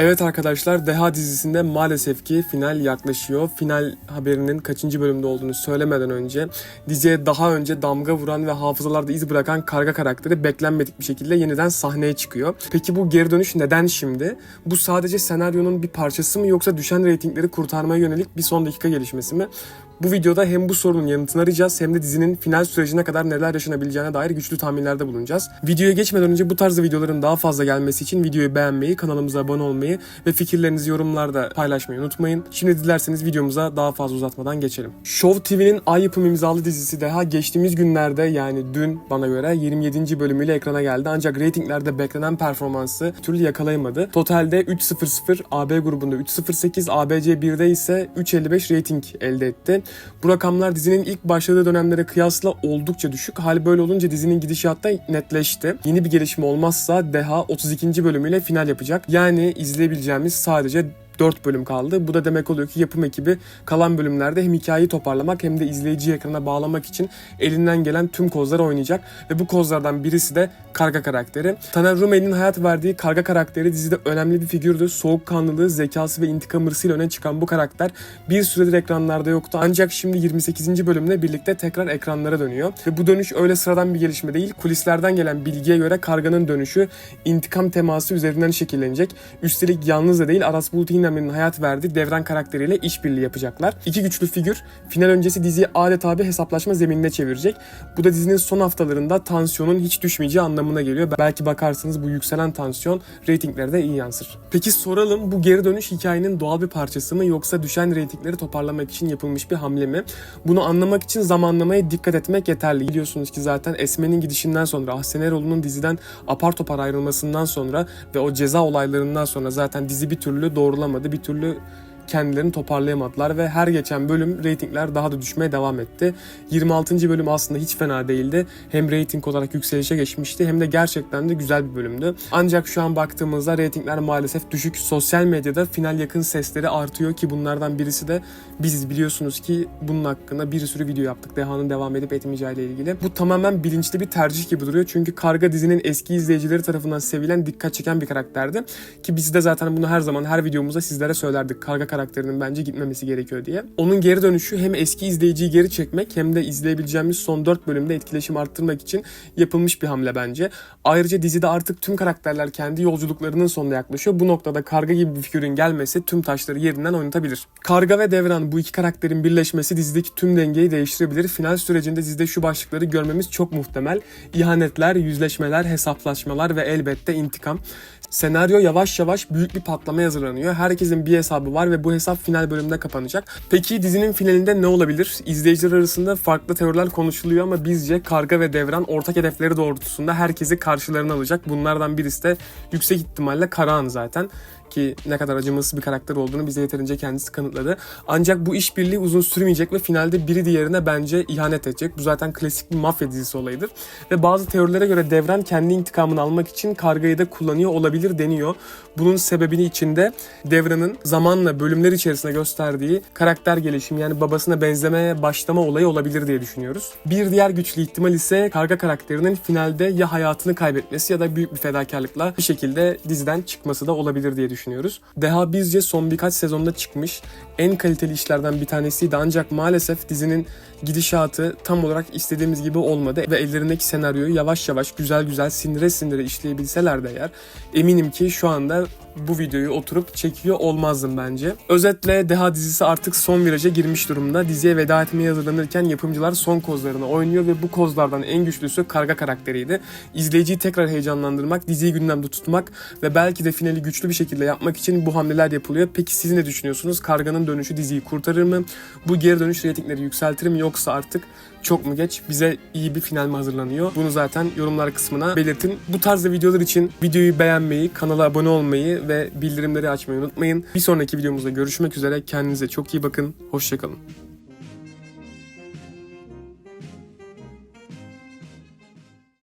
Evet arkadaşlar Deha dizisinde maalesef ki final yaklaşıyor. Final haberinin kaçıncı bölümde olduğunu söylemeden önce diziye daha önce damga vuran ve hafızalarda iz bırakan karga karakteri beklenmedik bir şekilde yeniden sahneye çıkıyor. Peki bu geri dönüş neden şimdi? Bu sadece senaryonun bir parçası mı yoksa düşen reytingleri kurtarmaya yönelik bir son dakika gelişmesi mi? Bu videoda hem bu sorunun yanıtını arayacağız hem de dizinin final sürecine kadar neler yaşanabileceğine dair güçlü tahminlerde bulunacağız. Videoya geçmeden önce bu tarz videoların daha fazla gelmesi için videoyu beğenmeyi, kanalımıza abone olmayı ve fikirlerinizi yorumlarda paylaşmayı unutmayın. Şimdi dilerseniz videomuza daha fazla uzatmadan geçelim. Show TV'nin ay yapım imzalı dizisi daha geçtiğimiz günlerde yani dün bana göre 27. bölümüyle ekrana geldi ancak reytinglerde beklenen performansı türlü yakalayamadı. Totalde 3.00 AB grubunda 3.08 ABC 1'de ise 3.55 reyting elde etti. Bu rakamlar dizinin ilk başladığı dönemlere kıyasla oldukça düşük. Hal böyle olunca dizinin gidişatı netleşti. Yeni bir gelişme olmazsa Deha 32. bölümüyle final yapacak. Yani izleyebileceğimiz sadece 4 bölüm kaldı. Bu da demek oluyor ki yapım ekibi kalan bölümlerde hem hikayeyi toparlamak hem de izleyiciyi ekrana bağlamak için elinden gelen tüm kozları oynayacak. Ve bu kozlardan birisi de Karga karakteri. Taner Rumey'nin hayat verdiği Karga karakteri dizide önemli bir figürdü. Soğukkanlılığı, zekası ve intikam hırsıyla öne çıkan bu karakter bir süredir ekranlarda yoktu. Ancak şimdi 28. bölümle birlikte tekrar ekranlara dönüyor. Ve bu dönüş öyle sıradan bir gelişme değil. Kulislerden gelen bilgiye göre Karga'nın dönüşü intikam teması üzerinden şekillenecek. Üstelik yalnız da değil Aras Bulut İğnemli'nin hayat verdiği Devran karakteriyle işbirliği yapacaklar. İki güçlü figür final öncesi diziyi adeta bir hesaplaşma zeminine çevirecek. Bu da dizinin son haftalarında tansiyonun hiç düşmeyeceği anlamına geliyor. Belki bakarsınız bu yükselen tansiyon reytinglerde iyi yansır. Peki soralım bu geri dönüş hikayenin doğal bir parçası mı yoksa düşen reytingleri toparlamak için yapılmış bir hamle mi? Bunu anlamak için zamanlamaya dikkat etmek yeterli. Biliyorsunuz ki zaten Esme'nin gidişinden sonra Ahsen Eroğlu'nun diziden apar topar ayrılmasından sonra ve o ceza olaylarından sonra zaten dizi bir türlü doğrulamadı. Bir türlü kendilerini toparlayamadılar ve her geçen bölüm reytingler daha da düşmeye devam etti. 26. bölüm aslında hiç fena değildi. Hem reyting olarak yükselişe geçmişti hem de gerçekten de güzel bir bölümdü. Ancak şu an baktığımızda reytingler maalesef düşük. Sosyal medyada final yakın sesleri artıyor ki bunlardan birisi de biziz biliyorsunuz ki bunun hakkında bir sürü video yaptık. Deha'nın devam edip etmeyeceği ile ilgili. Bu tamamen bilinçli bir tercih gibi duruyor. Çünkü Karga dizinin eski izleyicileri tarafından sevilen, dikkat çeken bir karakterdi. Ki biz de zaten bunu her zaman her videomuzda sizlere söylerdik. Karga karakterinin bence gitmemesi gerekiyor diye. Onun geri dönüşü hem eski izleyiciyi geri çekmek hem de izleyebileceğimiz son 4 bölümde etkileşim arttırmak için yapılmış bir hamle bence. Ayrıca dizide artık tüm karakterler kendi yolculuklarının sonuna yaklaşıyor. Bu noktada Karga gibi bir figürün gelmesi tüm taşları yerinden oynatabilir. Karga ve Devran bu iki karakterin birleşmesi dizideki tüm dengeyi değiştirebilir. Final sürecinde dizide şu başlıkları görmemiz çok muhtemel. İhanetler, yüzleşmeler, hesaplaşmalar ve elbette intikam. Senaryo yavaş yavaş büyük bir patlama hazırlanıyor. Herkesin bir hesabı var ve bu hesap final bölümünde kapanacak. Peki dizinin finalinde ne olabilir? İzleyiciler arasında farklı teoriler konuşuluyor ama bizce Karga ve Devran ortak hedefleri doğrultusunda herkesi karşılarına alacak. Bunlardan birisi de yüksek ihtimalle Karahan zaten ki ne kadar acımasız bir karakter olduğunu bize yeterince kendisi kanıtladı. Ancak bu işbirliği uzun sürmeyecek ve finalde biri diğerine bence ihanet edecek. Bu zaten klasik bir mafya dizisi olayıdır. Ve bazı teorilere göre Devran kendi intikamını almak için kargayı da kullanıyor olabilir deniyor. Bunun sebebini içinde Devran'ın zamanla bölümler içerisinde gösterdiği karakter gelişimi yani babasına benzemeye başlama olayı olabilir diye düşünüyoruz. Bir diğer güçlü ihtimal ise karga karakterinin finalde ya hayatını kaybetmesi ya da büyük bir fedakarlıkla bir şekilde diziden çıkması da olabilir diye düşünüyoruz. Deha bizce son birkaç sezonda çıkmış en kaliteli işlerden bir tanesiydi ancak maalesef dizinin gidişatı tam olarak istediğimiz gibi olmadı ve ellerindeki senaryoyu yavaş yavaş güzel güzel sindire sindire işleyebilseler de eğer eminim ki şu anda bu videoyu oturup çekiyor olmazdım bence. Özetle Deha dizisi artık son viraja girmiş durumda. Diziye veda etmeye hazırlanırken yapımcılar son kozlarını oynuyor ve bu kozlardan en güçlüsü Karga karakteriydi. İzleyiciyi tekrar heyecanlandırmak, diziyi gündemde tutmak ve belki de finali güçlü bir şekilde yapmak için bu hamleler yapılıyor. Peki siz ne düşünüyorsunuz? Karga'nın dönüşü diziyi kurtarır mı? Bu geri dönüş reytingleri yükseltir mi yoksa artık çok mu geç bize iyi bir final mi hazırlanıyor? Bunu zaten yorumlar kısmına belirtin. Bu tarzda videolar için videoyu beğenmeyi, kanala abone olmayı ve bildirimleri açmayı unutmayın. Bir sonraki videomuzda görüşmek üzere. Kendinize çok iyi bakın. Hoşçakalın.